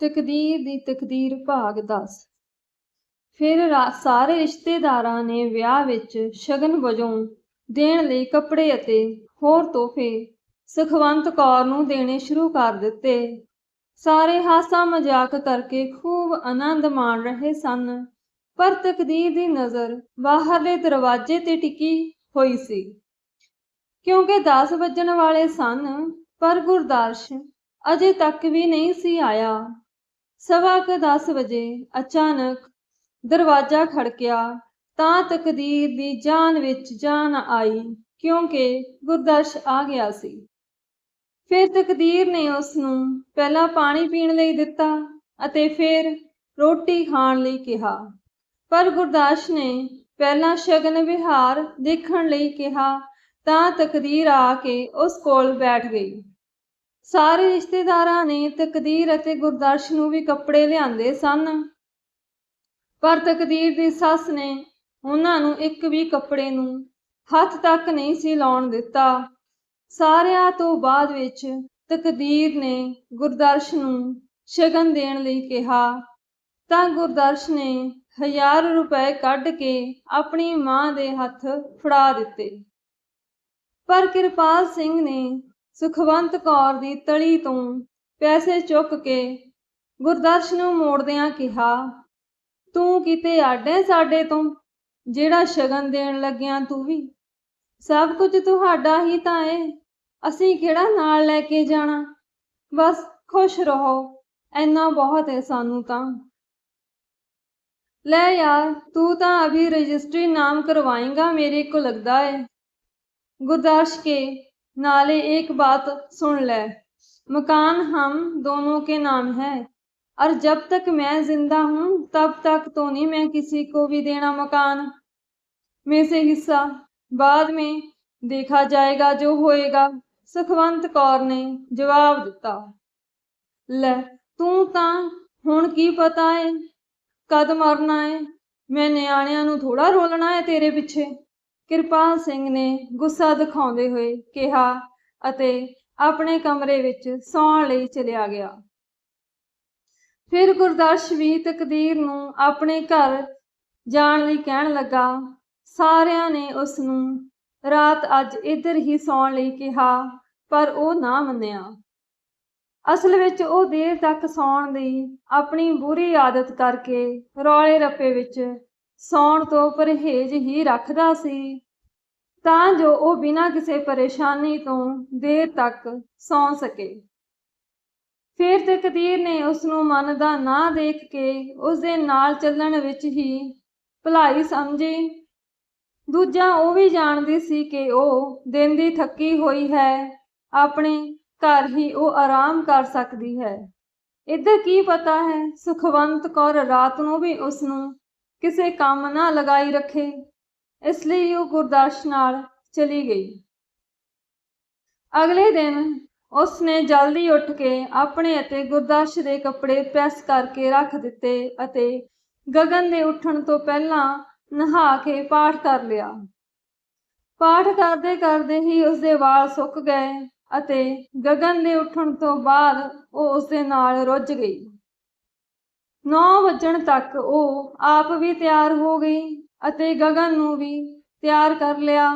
ਤਕਦੀਰ ਦੀ ਤਕਦੀਰ ਭਾਗ 10 ਫਿਰ ਸਾਰੇ ਰਿਸ਼ਤੇਦਾਰਾਂ ਨੇ ਵਿਆਹ ਵਿੱਚ ਸ਼ਗਨ ਵਜੋਂ ਦੇਣ ਲਈ ਕੱਪੜੇ ਅਤੇ ਹੋਰ ਤੋਹਫੇ ਸੁਖਵੰਤ ਕੌਰ ਨੂੰ ਦੇਣੇ ਸ਼ੁਰੂ ਕਰ ਦਿੱਤੇ। ਸਾਰੇ ਹਾਸਾ ਮਜ਼ਾਕ ਕਰਕੇ ਖੂਬ ਆਨੰਦ ਮਾਣ ਰਹੇ ਸਨ, ਪਰ ਤਕਦੀਰ ਦੀ ਨਜ਼ਰ ਬਾਹਰਲੇ ਦਰਵਾਜ਼ੇ ਤੇ ਟਿਕੀ ਹੋਈ ਸੀ। ਕਿਉਂਕਿ 10 ਵੱਜਣ ਵਾਲੇ ਸਨ, ਪਰ ਗੁਰਦਾਸ ਅਜੇ ਤੱਕ ਵੀ ਨਹੀਂ ਸੀ ਆਇਆ। ਸਵਾ ਕੁ 10 ਵਜੇ ਅਚਾਨਕ ਦਰਵਾਜ਼ਾ ਖੜਕਿਆ ਤਾਂ ਤਕਦੀਰ ਦੀ ਜਾਨ ਵਿੱਚ ਜਾਨ ਆਈ, ਕਿਉਂਕਿ ਗੁਰਦਰਸ਼ ਆ ਗਿਆ ਸੀ। ਫਿਰ ਤਕਦੀਰ ਨੇ ਉਸ ਨੂੰ ਪਹਿਲਾਂ ਪਾਣੀ ਪੀਣ ਲਈ ਦਿੱਤਾ ਅਤੇ ਫਿਰ ਰੋਟੀ ਖਾਣ ਲਈ ਕਿਹਾ। ਪਰ ਗੁਰਦਾਸ਼ ਨੇ ਪਹਿਲਾਂ ਸ਼ਗਨ ਵਿਹਾਰ ਦੇਖਣ ਲਈ ਕਿਹਾ ਤਾਂ ਤਕਦੀਰ ਆ ਕੇ ਉਸ ਕੋਲ ਬੈਠ ਗਈ। ਸਾਰੇ ਰਿਸ਼ਤੇਦਾਰਾਂ ਨੇ ਤਕਦੀਰ ਅਤੇ ਗੁਰਦਰਸ਼ ਨੂੰ ਵੀ ਕੱਪੜੇ ਲਿਆਂਦੇ ਸਨ। ਪਰ ਤਕਦੀਰ ਦੀ ਸੱਸ ਨੇ ਉਹਨਾਂ ਨੂੰ ਇੱਕ ਵੀ ਕੱਪੜੇ ਨੂੰ ਹੱਥ ਤੱਕ ਨਹੀਂ ਸੀ ਲਾਉਣ ਦਿੱਤਾ। ਸਾਰਿਆਂ ਤੋਂ ਬਾਅਦ ਵਿੱਚ ਤਕਦੀਰ ਨੇ ਗੁਰਦਰਸ਼ ਨੂੰ ਸ਼ਗਨ ਦੇਣ ਲਈ ਕਿਹਾ। ਤਾਂ ਗੁਰਦਰਸ਼ ਨੇ ਹਜ਼ਾਰ ਰੁਪਏ ਕੱਢ ਕੇ ਆਪਣੀ ਮਾਂ ਦੇ ਹੱਥ ਫੜਾ ਦਿੱਤੇ। ਪਰ ਕਿਰਪਾਲ ਸਿੰਘ ਨੇ ਸੁਖਵੰਤ ਕੌਰ ਦੀ ਤਲੀ ਤੋਂ ਪੈਸੇ ਚੁੱਕ ਕੇ ਗੁਰਦਰਸ਼ ਨੂੰ ਮੋੜਦਿਆਂ ਕਿਹਾ, ਤੂੰ ਕਿਤੇ ਆਡੇ ਸਾਡੇ ਤੋਂ ਜਿਹੜਾ ਸ਼ਗਨ ਦੇਣ ਲੱਗਿਆ ਤੂੰ ਵੀ? ਸਭ ਕੁਝ ਤੁਹਾਡਾ ਹੀ ਤਾਂ ਏ। ਅਸੀਂ ਕਿਹੜਾ ਨਾਲ ਲੈ ਕੇ ਜਾਣਾ? ਬਸ ਖੁਸ਼ ਰਹੋ ਐਨਾ ਬਹੁਤ ਹੈ ਸਾਨੂੰ ਤਾਂ। ਲੈ ਯਾਰ, ਤੂੰ ਤਾਂ ਅਭੀ ਰਜਿਸਟਰੀ ਨਾਮ ਕਰਵਾਏਗਾ ਮੇਰੇ ਕੋ ਲੱਗਦਾ ਹੈ ਗੁਰਦਾਸ਼ ਕੇ नाले एक बात सुन ले मकान हम दोनों के नाम है और जब तक मैं जिंदा हूं तब तक तो नहीं मैं किसी को भी देना मकान में से हिस्सा बाद में देखा जाएगा जो होएगा ਸੁਖਵੰਤ ਕੌਰ ਨੇ ਜਵਾਬ ਦਿੱਤਾ ਲੈ ਤੂੰ ਤਾਂ ਹੁਣ ਕੀ ਪਤਾ ਏ ਕਦ ਮਰਨਾ ਏ ਮੈਂ ਨਿਆਣਿਆਂ ਨੂੰ ਥੋੜਾ ਰੋਲਣਾ ਏ ਤੇਰੇ ਪਿੱਛੇ ਕਿਰਪਾਲ ਸਿੰਘ ਨੇ ਗੁੱਸਾ ਦਿਖਾਉਂਦੇ ਹੋਏ ਕਿਹਾ ਅਤੇ ਆਪਣੇ ਕਮਰੇ ਵਿੱਚ ਸੌਣ ਲਈ ਚਲਿਆ ਗਿਆ। ਫਿਰ ਗੁਰਦਰਸ਼ ਵੀ ਤਕਦੀਰ ਨੂੰ ਆਪਣੇ ਘਰ ਜਾਣ ਲਈ ਕਹਿਣ ਲੱਗਾ, ਸਾਰਿਆਂ ਨੇ ਉਸ ਨੂੰ ਰਾਤ ਅੱਜ ਇੱਧਰ ਹੀ ਸੌਣ ਲਈ ਕਿਹਾ, ਪਰ ਉਹ ਨਾ ਮੰਨਿਆ। ਅਸਲ ਵਿੱਚ ਉਹ ਦੇਰ ਤੱਕ ਸੌਣ ਦੀ ਆਪਣੀ ਬੁਰੀ ਆਦਤ ਕਰਕੇ ਰੌਲੇ ਰੱਪੇ ਵਿੱਚ ਸੌਣ ਤੋਂ ਪਰਹੇਜ਼ ਹੀ ਰੱਖਦਾ ਸੀ। ਤਾਂ ਜੋ ਉਹ ਬਿਨਾਂ ਕਿਸੇ ਪਰੇਸ਼ਾਨੀ ਤੋਂ ਦੇਰ ਤੱਕ ਸੌਂ ਸਕੇ। ਫਿਰ ਤਕਦੀਰ ਨੇ ਉਸ ਨੂੰ ਮਨ ਦਾ ਨਾ ਦੇਖ ਕੇ ਉਸ ਦੇ ਨਾਲ ਚੱਲਣ ਵਿੱਚ ਹੀ ਭਲਾਈ ਸਮਝੀ। ਦੂਜਾ ਉਹ ਵੀ ਜਾਣਦੀ ਸੀ ਕਿ ਉਹ ਦਿਨ ਦੀ ਥੱਕੀ ਹੋਈ ਹੈ। ਆਪਣੇ ਘਰ ਹੀ ਉਹ ਆਰਾਮ ਕਰ ਸਕਦੀ ਹੈ। ਇੱਧਰ ਕੀ ਪਤਾ ਹੈ, ਸੁਖਵੰਤ ਕੌਰ ਰਾਤ ਨੂੰ ਵੀ ਉਸ ਨੂੰ ਕਿਸੇ ਕੰਮ ਨਾ ਲਗਾਈ ਰੱਖੇ, ਇਸ ਲਈ ਉਹ ਗੁਰਦਾਸ਼ ਨਾਲ ਚਲੀ ਗਈ। ਅਗਲੇ ਦਿਨ ਉਸ ਨੇ ਜਲਦੀ ਉੱਠ ਕੇ ਆਪਣੇ ਅਤੇ ਗੁਰਦਾਸ਼ ਦੇ ਕੱਪੜੇ ਪ੍ਰੈਸ ਕਰਕੇ ਰੱਖ ਦਿੱਤੇ ਅਤੇ ਗਗਨ ਦੇ ਉੱਠਣ ਤੋਂ ਪਹਿਲਾਂ ਨਹਾ ਕੇ ਪਾਠ ਕਰ ਲਿਆ। ਪਾਠ ਕਰਦੇ ਕਰਦੇ ਹੀ ਉਸਦੇ ਵਾਲ ਸੁੱਕ ਗਏ ਅਤੇ ਗਗਨ ਦੇ ਉੱਠਣ ਤੋਂ ਬਾਅਦ ਉਹ ਉਸਦੇ ਨਾਲ ਰੁੱਝ ਗਈ। 9 ਵਜਣ ਤੱਕ ਉਹ ਆਪ ਵੀ ਤਿਆਰ ਹੋ ਗਈ ਅਤੇ ਗਗਨ ਨੂੰ ਵੀ ਤਿਆਰ ਕਰ ਲਿਆ।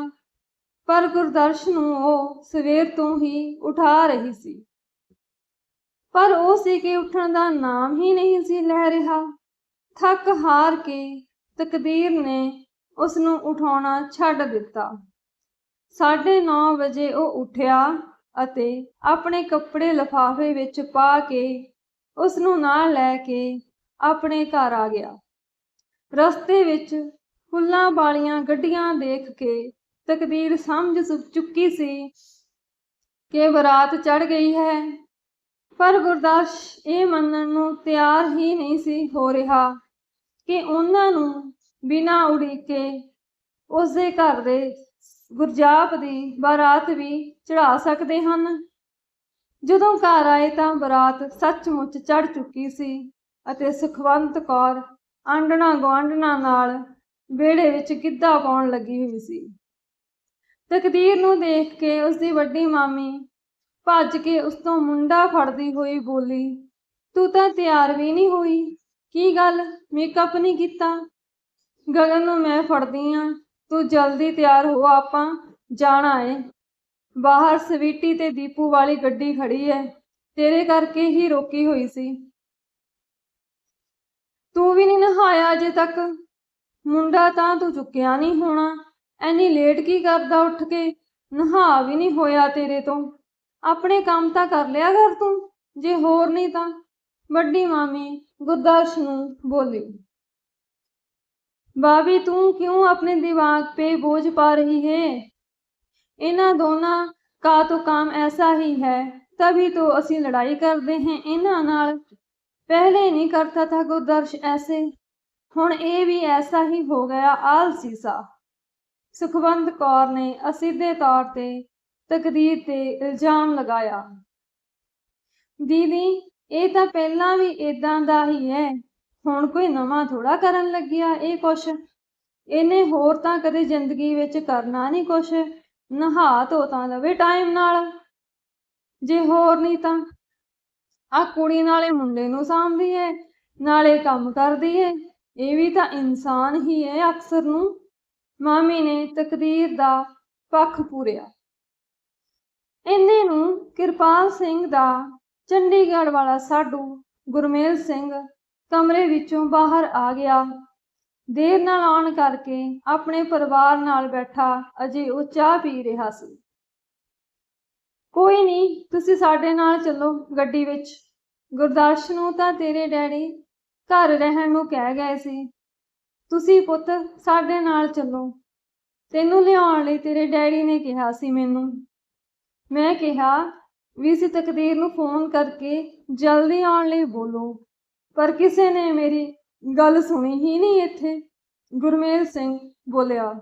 ਪਰ ਗੁਰਦਰਸ਼ ਨੂੰ ਉਹ ਸਵੇਰ ਤੋਂ ਹੀ ਉਠਾ ਰਹੀ ਸੀ। ਪਰ ਉਹ ਸੀ ਕਿ ਉੱਠਣ ਦਾ ਨਾਮ ਹੀ ਨਹੀਂ ਸੀ ਲੈ ਰਿਹਾ। ਥੱਕ ਹਾਰ ਕੇ ਤਕਦੀਰ ਨੇ ਉਸ ਨੂੰ ਉਠਾਉਣਾ ਛੱਡ ਦਿੱਤਾ। 9:30 ਵਜੇ ਉਹ ਉੱਠਿਆ ਅਤੇ ਆਪਣੇ ਕੱਪੜੇ ਲਫਾਫੇ ਵਿੱਚ ਪਾ ਕੇ ਉਸ ਨੂੰ ਨਾਲ ਲੈ ਕੇ ਆਪਣੇ ਘਰ ਆ ਗਿਆ। ਰਸਤੇ ਵਿੱਚ ਫੁੱਲਾਂ ਵਾਲੀਆਂ ਗੱਡੀਆਂ ਦੇਖ ਕੇ ਤਕਦੀਰ ਸਮਝ ਚੁੱਕੀ ਸੀ ਕਿ ਬਰਾਤ ਚੜ ਗਈ ਹੈ। ਪਰ ਗੁਰਦਾਸ਼ ਇਹ ਮੰਨਣ ਨੂੰ ਤਿਆਰ ਹੀ ਨਹੀਂ ਸੀ ਹੋ ਰਿਹਾ ਕਿ ਉਹਨਾਂ ਨੂੰ ਬਿਨਾਂ ਉਡੀਕੇ ਉਸ ਦੇ ਘਰ ਦੇ ਗੁਰਜਾਪ ਦੀ ਬਾਰਾਤ ਵੀ ਚੜਾ ਸਕਦੇ ਹਨ। ਜਦੋਂ ਘਰ ਆਏ ਤਾਂ ਬਰਾਤ ਸੱਚਮੁੱਚ ਚੜ ਚੁੱਕੀ ਸੀ। ਅਤੇ ਸੁਖਵੰਤ ਕੌਰ ਆਂਡਣਾ ਗੁਆਂਢਣਾ ਨਾਲ ਵਿਹੜੇ ਵਿੱਚ ਗਿੱਧਾ ਪਾਉਣ ਲੱਗੀ ਹੋਈ ਸੀ। ਤਕਦੀਰ ਨੂੰ ਦੇਖ ਕੇ ਉਸ ਦੀ ਵੱਡੀ ਮਾਮੀ ਭੱਜ ਕੇ ਉਸ ਤੋਂ ਮੁੰਡਾ ਫੜਦੀ ਹੋਈ ਬੋਲੀ, ਤੂੰ ਤਾਂ ਤਿਆਰ ਵੀ ਨਹੀਂ ਹੋਈ। ਕੀ ਗੱਲ? ਮੇਕਅਪ ਨਹੀਂ ਕੀਤਾ? ਗਗਨ ਨੂੰ ਮੈਂ ਫੜਦੀ ਆ। ਤੂੰ ਜਲਦੀ ਤਿਆਰ ਹੋ, ਆਪਾਂ ਜਾਣਾ ਏ। ਬਾਹਰ ਸਵੀਟੀ ਤੇ ਦੀਪੂ ਵਾਲੀ ਗੱਡੀ ਖੜੀ ਐ ਤੇਰੇ ਕਰਕੇ ਹੀ ਰੋਕੀ ਹੋਈ ਸੀ। ਤੂੰ ਵੀ ਨਹੀਂ ਨਹਾਇਆ ਅਜੇ ਤੱਕ ਮੁੰਡਾ ਤਾਂ ਤੂੰ ਚੁੱਕਿਆ ਨਹੀਂ ਹੋਣਾ ਐਨੀ ਲੇਟ ਕੀ ਕਰਦਾ ਉੱਠ ਕੇ ਨਹਾ ਵੀ ਨਹੀਂ ਹੋਇਆ ਤੇਰੇ ਤੋਂ ਆਪਣੇ ਕੰਮ ਤਾਂ ਕਰ ਲਿਆ ਕਰ ਤੂੰ ਜੇ ਹੋਰ ਨਹੀਂ ਤਾਂ ਵੱਡੀ ਮਾਮੀ ਗੁਰਦਾਸ਼ ਨੂੰ ਬੋਲੀ भाभी तुम क्यों अपने दिमाग पे बोझ पा रही है इन्ह दोनों का तो काम ऐसा ही है तभी तो ਅਸੀਂ ਲੜਾਈ ਕਰਦੇ हैं ਇਹਨਾਂ ਨਾਲ ਪਹਿਲੇ ਨਹੀਂ ਕਰਤਾ था ਗੁਰਦਰਸ਼ ਐਸੇ। ਹੁਣ ਇਹ ਵੀ ਐਸਾ ਹੀ ਹੋ ਗਿਆ ਆਲਸੀ ਸਾ ਸੁਖਵੰਤ ਕੌਰ ਨੇ ਅਸਿੱਧੇ ਤੌਰ ਤੇ ਤਕਦੀਰ ਤੇ ਇਲਜ਼ਾਮ ਲਗਾਇਆ। ਦੀਦੀ, ਇਹ ਤਾਂ ਪਹਿਲਾਂ ਵੀ ਇਦਾਂ ਦਾ ਹੀ ਹੈ। ਹੁਣ ਕੋਈ ਨਵਾਂ ਥੋੜਾ ਕਰਨ ਲੱਗਿਆ ਇਹ ਕੁਛ। ਇਹਨੇ ਹੋਰ ਤਾਂ ਕਦੇ ਜ਼ਿੰਦਗੀ ਵਿੱਚ ਕਰਨਾ ਨਹੀਂ ਕੁਛ। ਨਹਾ ਧੋ ਤਾਂ ਲਵੇ ਟਾਈਮ ਨਾਲ। ਜੇ ਹੋਰ ਨਹੀਂ ਤਾਂ ਆ ਕੁੜੀ ਨਾਲੇ ਮੁੰਡੇ ਨੂੰ ਸਾਂਭਦੀ ਏ, ਨਾਲੇ ਕੰਮ ਕਰਦੀ ਏ। ਇਹ ਵੀ ਤਾਂ ਇਨਸਾਨ ਹੀ ਹੈ ਅਕਸਰ ਨੂੰ। ਮਾਮੀ ਨੇ ਤਕਦੀਰ ਦਾ ਪੱਖ ਪੂਰਿਆ। ਇੰਨੇ ਨੂੰ ਕਿਰਪਾਲ ਸਿੰਘ ਦਾ ਚੰਡੀਗੜ੍ਹ ਵਾਲਾ ਸਾਡੂ ਗੁਰਮੇਲ ਸਿੰਘ ਕਮਰੇ ਵਿੱਚੋਂ ਬਾਹਰ ਆ ਗਿਆ। ਦੇਰ ਨਾਲ ਆਉਣ ਕਰਕੇ ਆਪਣੇ ਪਰਿਵਾਰ ਨਾਲ ਬੈਠਾ ਅਜੇ ਉਹ ਚਾਹ ਪੀ ਰਿਹਾ ਸੀ। ਕੋਈ ਨਹੀਂ, ਤੁਸੀਂ ਸਾਡੇ ਨਾਲ ਚੱਲੋ ਗੱਡੀ ਵਿੱਚ। ਗੁਰਦਰਸ਼ ਨੂੰ ਤਾਂ ਤੇਰੇ ਡੈਡੀ ਘਰ ਰਹਿਣ ਨੂੰ ਕਹਿ ਗਏ ਸੀ। ਤੁਸੀਂ ਪੁੱਤ ਸਾਡੇ ਨਾਲ ਚੱਲੋ। ਤੈਨੂੰ ਲਿਆਉਣ ਲਈ ਤੇਰੇ ਡੈਡੀ ਨੇ ਕਿਹਾ ਸੀ ਮੈਨੂੰ। ਮੈਂ ਕਿਹਾ, ਵੀ ਸੀ ਤਕਦੀਰ ਨੂੰ ਫੋਨ ਕਰਕੇ ਜਲਦੀ ਆਉਣ ਲਈ ਬੋਲੋ। ਪਰ ਕਿਸੇ ਨੇ ਮੇਰੀ ਗੱਲ ਸੁਣੀ ਹੀ ਨਹੀਂ ਇੱਥੇ। ਗੁਰਮੇਲ ਸਿੰਘ ਬੋਲਿਆ,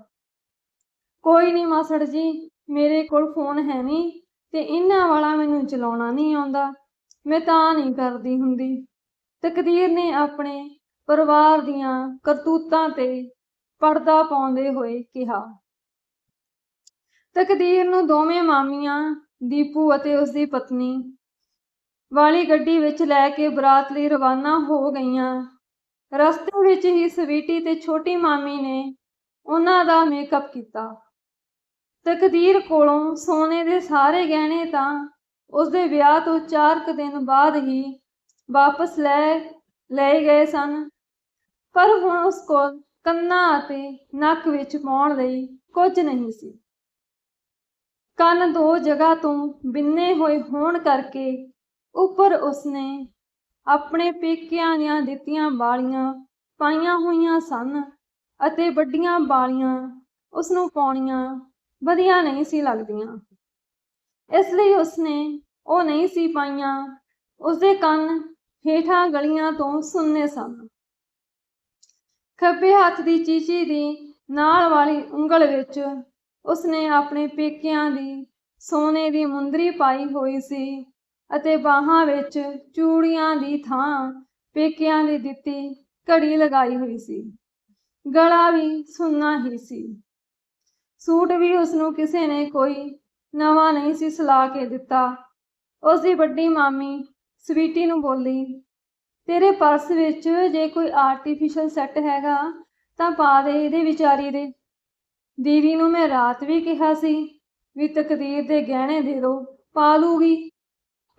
ਕੋਈ ਨਹੀਂ ਮਾਸੜ ਜੀ, ਮੇਰੇ ਕੋਲ ਫੋਨ ਹੈ ਨਹੀਂ। ਤੇ ਇਹਨਾਂ ਵਾਲਾ ਮੈਨੂੰ ਚਲਾਉਣਾ ਨਹੀਂ ਆਉਂਦਾ। ਮੈਂ ਤਾਂ ਨਹੀਂ ਕਰਦੀ ਹੁੰਦੀ। ਤਕਦੀਰ ਨੇ ਆਪਣੇ ਪਰਿਵਾਰ ਦੀਆਂ ਕਰਤੂਤਾਂ ਤੇ ਪਰਦਾ ਪਾਉਂਦੇ ਹੋਏ ਕਿਹਾ। ਤਕਦੀਰ ਨੂੰ ਦੋਵੇਂ ਮਾਮੀਆਂ, ਦੀਪੂ ਅਤੇ ਉਸ ਦੀ ਪਤਨੀ ਵਾਲੀ ਗੱਡੀ ਵਿੱਚ ਲੈ ਕੇ ਬਰਾਤ ਲਈ ਰਵਾਨਾ ਹੋ ਗਈਆਂ। ਰਸਤੇ ਵਿੱਚ ਹੀ ਸਵੀਟੀ ਤੇ ਛੋਟੀ ਮਾਮੀ ਨੇ ਉਹਨਾਂ ਦਾ ਮੇਕਅਪ ਕੀਤਾ। ਤਕਦੀਰ ਕੋਲੋਂ ਸੋਨੇ ਦੇ ਸਾਰੇ ਗਹਿਣੇ ਤਾਂ ਉਸਦੇ ਵਿਆਹ ਤੋਂ 4 ਕੁ ਦਿਨ ਬਾਅਦ ਹੀ ਵਾਪਸ ਲੈ, ਲਏ ਗਏ ਸਨ। ਪਰ ਹੁਣ ਉਸ ਕੋਲ ਕੰਨਾਂ ਅਤੇ ਨੱਕ ਵਿੱਚ ਪਾਉਣ ਲਈ ਕੁਝ ਨਹੀਂ ਸੀ। ਕੰਨ ਦੋ ਜਗ੍ਹਾ ਤੋਂ ਬਿੰਨੇ ਹੋਏ ਹੋਣ ਕਰਕੇ ਉੱਪਰ ਉਸਨੇ ਆਪਣੇ ਪੇਕਿਆਂ ਦੀਆਂ ਦਿੱਤੀਆਂ ਵਾਲੀਆਂ ਪਾਈਆਂ ਹੋਈਆਂ ਸਨ ਅਤੇ ਵੱਡੀਆਂ ਵਾਲੀਆਂ ਉਸ ਨੂੰ ਪਾਉਣੀਆਂ ਵਧੀਆ ਨਹੀਂ ਸੀ ਲੱਗਦੀਆਂ। ਇਸ ਲਈ ਉਸਨੇ ਉਹ ਨਹੀਂ ਸੀ ਪਾਈਆਂ। ਉਸਦੇ ਕੰਨ ਹੇਠਾਂ ਗਲੀਆਂ ਤੋਂ ਸੁੰਨੇ ਸਨ। ਖੱਬੇ ਹੱਥ ਦੀ ਚੀਚੀ ਦੀ ਨਾਲ ਵਾਲੀ ਉਂਗਲ ਵਿੱਚ ਉਸਨੇ ਆਪਣੇ ਪੇਕਿਆਂ ਦੀ ਸੋਨੇ ਦੀ ਮੁੰਦਰੀ ਪਾਈ ਹੋਈ ਸੀ ਅਤੇ ਬਾਹਾਂ ਵਿੱਚ ਚੂੜੀਆਂ ਦੀ ਥਾਂ ਪੇਕਿਆਂ ਦੀ ਦਿੱਤੀ ਘੜੀ ਲਗਾਈ ਹੋਈ ਸੀ। ਗਲਾ ਵੀ ਸੁੰਨਾ ਹੀ ਸੀ। ਸੂਟ ਵੀ ਉਸ ਨੂੰ ਕਿਸੇ ਨੇ ਕੋਈ ਨਵਾਂ ਨਹੀਂ ਸੀ ਸਲਾ ਕੇ ਦਿੱਤਾ। ਉਸ ਦੀ ਵੱਡੀ ਮਾਮੀ ਸਵੀਟੀ ਨੂੰ ਬੋਲੀ, ਤੇਰੇ ਪਰਸ ਵਿੱਚ ਜੇ ਕੋਈ ਆਰਟੀਫੀਸ਼ੀਅਲ ਸੈੱਟ ਹੈਗਾ, ਤਾਂ ਪਾ ਦੇ ਇਹਦੇ ਵਿਚਾਰੀ ਦੇ। ਦੀਦੀ ਨੂੰ ਮੈਂ ਰਾਤ ਵੀ ਕਿਹਾ ਸੀ ਵੀ ਤਕਦੀਰ ਦੇ ਗਹਿਣੇ ਦੇ ਦੋ, ਪਾ ਲੂਗੀ,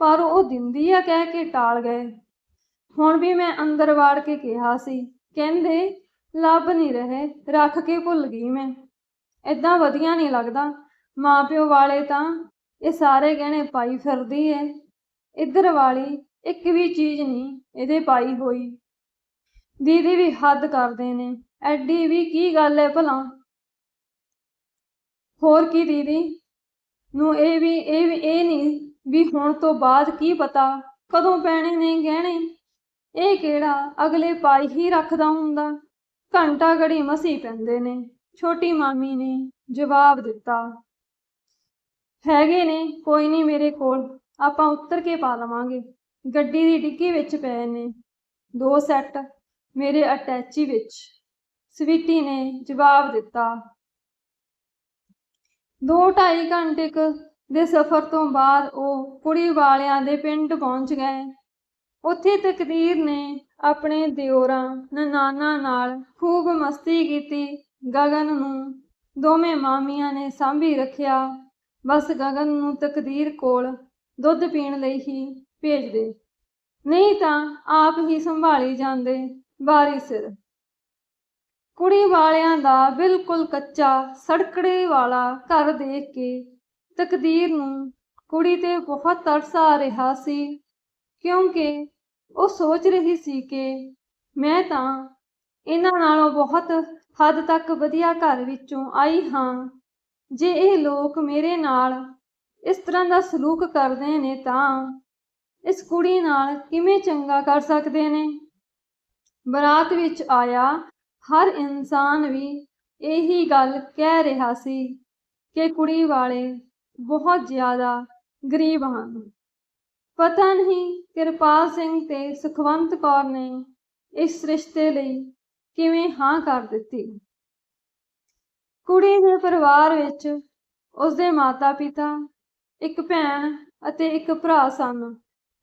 ਪਰ ਉਹ ਦਿੰਦੀ ਆ ਕਹਿ ਕੇ ਟਾਲ ਗਏ। ਹੁਣ ਵੀ ਮੈਂ ਅੰਦਰ ਵਾੜ ਕੇ ਕਿਹਾ ਸੀ, ਕਹਿੰਦੇ, ਲੱਭ ਨਹੀਂ ਰਹੇ, ਰੱਖ ਕੇ ਭੁੱਲ ਗਈ ਮੈਂ। ਏਦਾਂ ਵਧੀਆ ਨਹੀਂ ਲੱਗਦਾ। ਮਾਪਿਓ ਵਾਲੇ ਤਾਂ ਇਹ ਸਾਰੇ ਗਹਿਣੇ ਪਾਈ ਫਿਰਦੀ ਏ। ਇੱਧਰ ਵਾਲੀ ਇੱਕ ਵੀ ਚੀਜ਼ ਨਹੀਂ ਇਹਦੇ ਪਾਈ ਹੋਈ। ਦੀਦੀ ਵੀ ਹੱਦ ਕਰਦੇ ਨੇ। ਐਡੀ ਵੀ ਕੀ ਗੱਲ ਹੈ ਭਲਾ? ਹੋਰ ਕੀ ਦੀਦੀ? ਨੂੰ ਇਹ ਵੀ ਇਹ ਵੀ, ਇਹ ਨਹੀਂ ਵੀ ਹੁਣ ਤੋਂ ਬਾਅਦ ਕੀ ਪਤਾ? ਕਦੋਂ ਪੈਣੇ ਨੇ ਗਹਿਣੇ? ਇਹ ਕਿਹੜਾ ਅਗਲੇ ਪਾਈ ਹੀ ਰੱਖਦਾ ਹੁੰਦਾ? ਘੰਟਾ ਘੜੀ ਮਸੀ ਪੈਂਦੇ ਨੇ। ਛੋਟੀ ਮਾਮੀ ਨੇ ਜਵਾਬ ਦਿੱਤਾ, ਹੈਗੇ ਨੇ, ਕੋਈ ਨਹੀਂ ਮੇਰੇ ਕੋਲ, ਆਪਾਂ ਉੱਤਰ ਕੇ ਪਾ ਲਵਾਂਗੇ। ਗੱਡੀ ਦੀ ਡਿੱਗੀ ਵਿੱਚ ਪਏ ਨੇ, ਦੋ ਸੈੱਟ ਮੇਰੇ ਅਟੈਚੀ ਵਿੱਚ। ਸਵੀਟੀ ਨੇ ਜਵਾਬ ਦਿੱਤਾ, ਦੋ ਢਾਈ ਘੰਟੇ ਦੇ ਸਫ਼ਰ ਤੋਂ ਬਾਅਦ ਉਹ ਕੁੜੀ ਵਾਲਿਆਂ ਦੇ ਪਿੰਡ ਪਹੁੰਚ ਗਏ। ਉੱਥੇ ਤਕਦੀਰ ਨੇ ਆਪਣੇ ਦਿਓਰਾਂ ਨਨਾਨਾ ਨਾਲ ਖੂਬ ਮਸਤੀ ਕੀਤੀ ਗਗਨ ਨੂੰ ਦੋਵੇਂ ਮਾਮੀਆਂ ਨੇ ਸਾਂਭੀ ਰੱਖਿਆ। ਬਸ ਗਗਨ ਨੂੰ ਤਕਦੀਰ ਕੋਲ ਦੁੱਧ ਪੀਣ ਲਈ ਹੀ ਭੇਜਦੇ। ਨਹੀਂ ਤਾਂ ਆਪ ਹੀ ਸੰਭਾਲੀ ਜਾਂਦੇ ਬਾਰੀ ਸਿਰ। ਕੁੜੀ ਵਾਲਿਆਂ ਦਾ ਬਿਲਕੁਲ ਕੱਚਾ ਸੜਕੜੇ ਵਾਲਾ ਘਰ ਦੇਖ ਕੇ ਤਕਦੀਰ ਨੂੰ ਕੁੜੀ ਤੇ ਬਹੁਤ ਤਰਸ ਆ ਰਿਹਾ ਸੀ, ਕਿਉਂਕਿ ਉਹ ਸੋਚ ਰਹੀ ਸੀ ਕਿ ਮੈਂ ਤਾਂ ਇਹਨਾਂ ਨਾਲੋਂ ਬਹੁਤ ਹੱਦ ਤੱਕ ਵਧੀਆ ਘਰ ਵਿੱਚੋਂ ਆਈ ਹਾਂ। ਜੇ ਇਹ ਲੋਕ ਮੇਰੇ ਨਾਲ ਇਸ ਤਰ੍ਹਾਂ ਦਾ ਸਲੂਕ ਕਰਦੇ ਨੇ ਤਾਂ ਇਸ ਕੁੜੀ ਨਾਲ ਕਿਵੇਂ ਚੰਗਾ ਕਰ ਸਕਦੇ ਨੇ? ਬਰਾਤ ਵਿੱਚ ਆਇਆ, ਹਰ ਇਨਸਾਨ ਵੀ ਇਹੀ ਗੱਲ ਕਹਿ ਰਿਹਾ ਸੀ ਕਿ ਕੁੜੀ ਵਾਲੇ ਬਹੁਤ ਜ਼ਿਆਦਾ ਗਰੀਬ ਹਨ। ਪਤਾ ਨਹੀਂ ਕਿਰਪਾਲ ਸਿੰਘ ਤੇ ਸੁਖਵੰਤ ਕੌਰ ਨੇ ਇਸ ਰਿਸ਼ਤੇ ਲਈ ਕਿਵੇਂ ਹਾਂ ਕਰ ਦਿੱਤੀ? ਕੁੜੀ ਦੇ ਪਰਿਵਾਰ ਵਿੱਚ ਉਸਦੇ ਮਾਤਾ-ਪਿਤਾ, ਇੱਕ ਭੈਣ ਅਤੇ ਇੱਕ ਭਰਾ ਸਨ।